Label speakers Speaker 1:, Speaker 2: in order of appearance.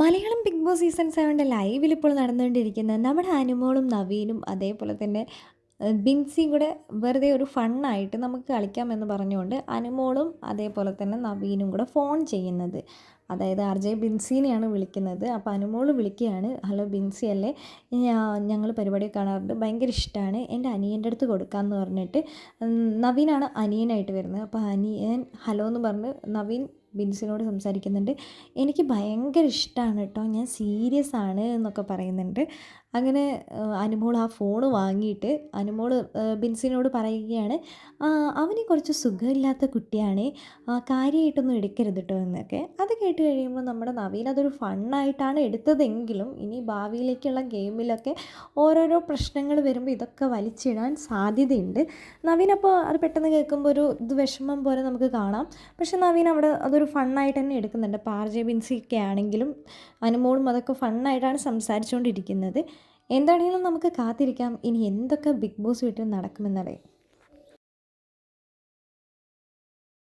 Speaker 1: Malayalam big Boss season സെവന്റെ ലൈവിൽ ഇപ്പോൾ നടന്നുകൊണ്ടിരിക്കുന്ന നമ്മുടെ അനുമോളും നവീനും അതേപോലെ തന്നെ ബിൻസിയും കൂടെ വെറുതെ ഒരു ഫണ്ണായിട്ട് നമുക്ക് കളിക്കാമെന്ന് പറഞ്ഞുകൊണ്ട് അനുമോളും അതേപോലെ തന്നെ നവീനും കൂടെ ഫോൺ ചെയ്യുന്നത്. അതായത് ആർ ജെ ബിൻസീനെയാണ് വിളിക്കുന്നത്. അപ്പോൾ അനുമോൾ വിളിക്കുകയാണ് ഹലോ ബിൻസി അല്ലേ? ഞങ്ങൾ പരിപാടി കാണാറുണ്ട്. ഭയങ്കര ഇഷ്ടമാണ്. എന്റെ അനിയന്റെ അടുത്ത് കൊടുക്കാമെന്ന് പറഞ്ഞിട്ട് നവീനാണ് അനിയനായിട്ട് വരുന്നത്. അപ്പോൾ അനിയൻ ഹലോ എന്ന് പറഞ്ഞ് നവീൻ ബിൻസിനോട് സംസാരിക്കുന്നുണ്ട്. എനിക്ക് ഭയങ്കര ഇഷ്ടമാണ് കേട്ടോ. ഞാൻ സീരിയസ് ആണ് എന്നൊക്കെ പറയുന്നുണ്ട്. അങ്ങനെ അനുമോൾ ആ ഫോൺ വാങ്ങിയിട്ട് അനുമോൾ ബിൻസിനോട് പറയുകയാണ് "ആ, അവന് കുറച്ച് സുഖമില്ലാത്ത കുട്ടിയാണ് കാര്യമായിട്ടൊന്നും എടുക്കരുത് കേട്ടോ എന്നൊക്കെ. അത് കേട്ട് കഴിയുമ്പോൾ നമ്മുടെ നവീൻ അതൊരു ഫണ്ണായിട്ടാണ് എടുത്തതെങ്കിലും ഇനി ഭാവിയിലേക്കുള്ള ഗെയിമിലൊക്കെ ഓരോരോ പ്രശ്നങ്ങൾ വരുമ്പോൾ ഇതൊക്കെ വലിച്ചിടാൻ സാധ്യതയുണ്ട്. നവീൻ അപ്പോൾ അത് പെട്ടെന്ന് കേൾക്കുമ്പോൾ ഒരു ഇത് വിഷമം പോലെ നമുക്ക് കാണാം. പക്ഷേ നവീൻ അവിടെ അതൊരു ഫണ്ണായിട്ട് തന്നെ എടുക്കുന്നുണ്ട്. ആർ ജെ ബിൻസി ഒക്കെ ആണെങ്കിലും അനുമോളും അതൊക്കെ ഫണ്ണായിട്ടാണ് സംസാരിച്ചുകൊണ്ടിരിക്കുന്നത്. എന്താണെങ്കിലും നമുക്ക് കാത്തിരിക്കാം. ഇനി എന്തൊക്കെ ബിഗ് ബോസ് വീട്ടിൽ നടക്കുമെന്നറിയാം.